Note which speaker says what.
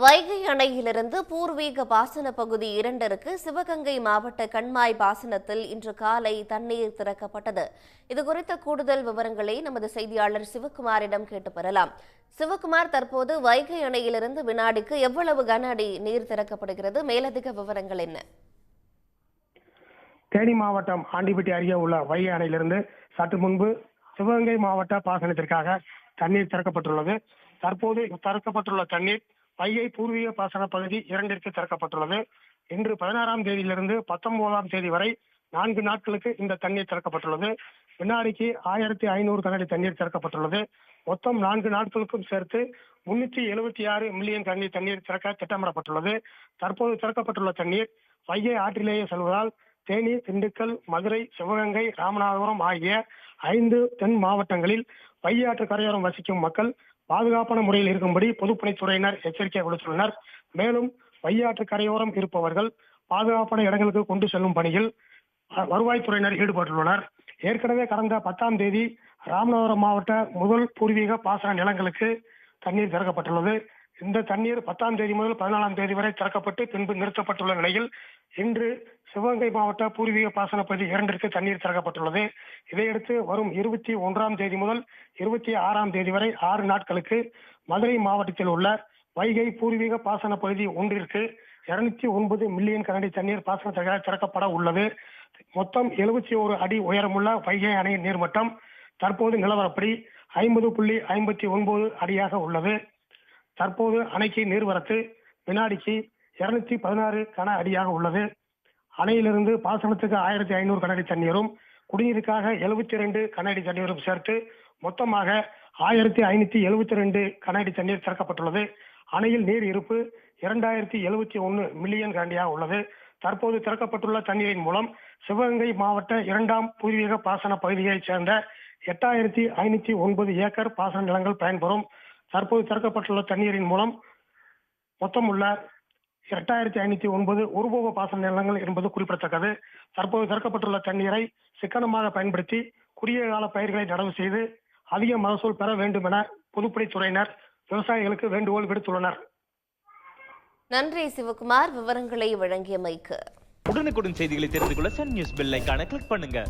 Speaker 1: வைகை அணையிலிருந்து பூர்வீக பாசன பகுதி இரண்டிற்கு சிவகங்கை மாவட்ட கண்மாய் பாசனத்தில் இன்று காலை தண்ணீர் திறக்கப்பட்டது. இதுகுறித்த கூடுதல் விவரங்களை நமது செய்தியாளர் சிவகுமாரிடம் கேட்டு பெறலாம். சிவகுமார் தற்போது வைகை அணையிலிருந்து வினாடிக்கு எவ்வளவு கன அடி நீர் திறக்கப்படுகிறது? மேலதிக விவரங்கள் என்ன?
Speaker 2: தேனி மாவட்டம் ஆண்டிப்பட்டி அருகே உள்ள வைகை அணையிலிருந்து சற்று முன்பு சிவகங்கை மாவட்ட பாசனத்திற்காக தண்ணீர் திறக்கப்பட்டுள்ளது. தற்போது திறக்கப்பட்டுள்ள தண்ணீர் வைகை பூர்வீக பாசன பகுதி இரண்டிற்கு திறக்கப்பட்டுள்ளது. இன்று பதினாறாம் தேதியிலிருந்து பத்தொன்பதாம் தேதி வரை நான்கு நாட்களுக்கு இந்த தண்ணீர் திறக்கப்பட்டுள்ளது. வினாடிக்கு ஆயிரத்தி ஐநூறு கனடி தண்ணீர் திறக்கப்பட்டுள்ளது. மொத்தம் நான்கு நாட்களுக்கும் சேர்த்து முன்னூத்தி எழுபத்தி ஆறு மில்லியன் தண்ணீர் தண்ணீர் திறக்க திட்டமிடப்பட்டுள்ளது. தற்போது திறக்கப்பட்டுள்ள தண்ணீர் வைகை ஆற்றிலேயே செல்வதால் தேனி திண்டுக்கல் மதுரை சிவகங்கை ராமநாதபுரம் ஆகிய ஐந்து தென் மாவட்டங்களில் வையாற்று கரையோரம் வசிக்கும் மக்கள் பாதுகாப்பான முறையில் இருக்கும்படி பொதுப்பணித்துறையினர் எச்சரிக்கை விடுத்துள்ளனர். மேலும் வையாற்று கரையோரம் இருப்பவர்கள் பாதுகாப்பான இடங்களுக்கு கொண்டு செல்லும் பணியில் வருவாய்த்துறையினர் ஈடுபட்டுள்ளனர். ஏற்கனவே கடந்த பத்தாம் தேதி ராமநாதபுரம் மாவட்ட முதல் பூர்வீக பாசன நிலங்களுக்கு தண்ணீர் திறக்கப்பட்டுள்ளது. இந்த தண்ணீர் பத்தாம் தேதி முதல் பதினாலாம் தேதி வரை திறக்கப்பட்டு பின்பு நிறுத்தப்பட்டுள்ள நிலையில் இன்று சிவகங்கை மாவட்ட பூர்வீக பாசன பகுதி இரண்டிற்கு தண்ணீர் திறக்கப்பட்டுள்ளது. இதையடுத்து வரும் இருபத்தி ஒன்றாம் தேதி முதல் இருபத்தி ஆறாம் தேதி வரை ஆறு நாட்களுக்கு மதுரை மாவட்டத்தில் உள்ள வைகை பூர்வீக பாசன பகுதி ஒன்றிற்கு இருநூத்தி ஒன்பது மில்லியன் கனடி தண்ணீர் பாசனத்திற்காக திறக்கப்பட உள்ளது. மொத்தம் எழுபத்தி ஒரு அடி உயரமுள்ள வைகை அணையின் நீர்மட்டம் தற்போது நிலவரப்படி ஐம்பது புள்ளி ஐம்பத்தி ஒன்பது அடியாக உள்ளது. தற்போது அணைக்கு நீர்வரத்து வினாடிக்கு இருநூத்தி பதினாறு கன அடியாக உள்ளது. அணையிலிருந்து பாசனத்துக்கு ஆயிரத்தி ஐநூறு கனஅடி தண்ணீரும் குடிநீருக்காக எழுபத்தி ரெண்டு கனஅடி தண்ணீரும் சேர்த்து மொத்தமாக ஆயிரத்தி ஐநூத்தி எழுபத்தி ரெண்டு கனஅடி தண்ணீர் திறக்கப்பட்டுள்ளது. அணையில் நீர் இருப்பு இரண்டாயிரத்தி எழுபத்தி ஒன்று மில்லியன் கனடியாக உள்ளது. தற்போது திறக்கப்பட்டுள்ள தண்ணீரின் மூலம் சிவகங்கை மாவட்ட இரண்டாம் பூர்வீக பாசன பகுதியைச் சேர்ந்த எட்டாயிரத்தி ஐநூத்தி ஒன்பது ஏக்கர் பாசன நிலங்கள் பயன்பெறும். தற்போது திறக்கப்பட்டுள்ள தண்ணீரின் மூலம் மொத்தம் உள்ள எட்டாயிரத்தி ஐநூத்தி ஒன்பது ஒருபோக பாசன நிலங்கள் என்பது குறிப்பிடத்தக்கது. தற்போது திறக்கப்பட்டுள்ள தண்ணீரை சிக்கனமாக பயன்படுத்தி குறுகிய கால பயிர்களை நடவு செய்து அதிக மகசூல் பெற வேண்டும் என பொதுப்பணித்துறையினர் விவசாயிகளுக்கு வேண்டுகோள் விடுத்துள்ளனர்.
Speaker 1: நன்றி சிவகுமார். விவரங்களை வழங்கியமைக்கு
Speaker 3: உடனுக்குடன் செய்திகளை தெரிந்து கொள்ள சன் நியூஸ் பெல் ஐகானை கிளிக் பண்ணுங்க.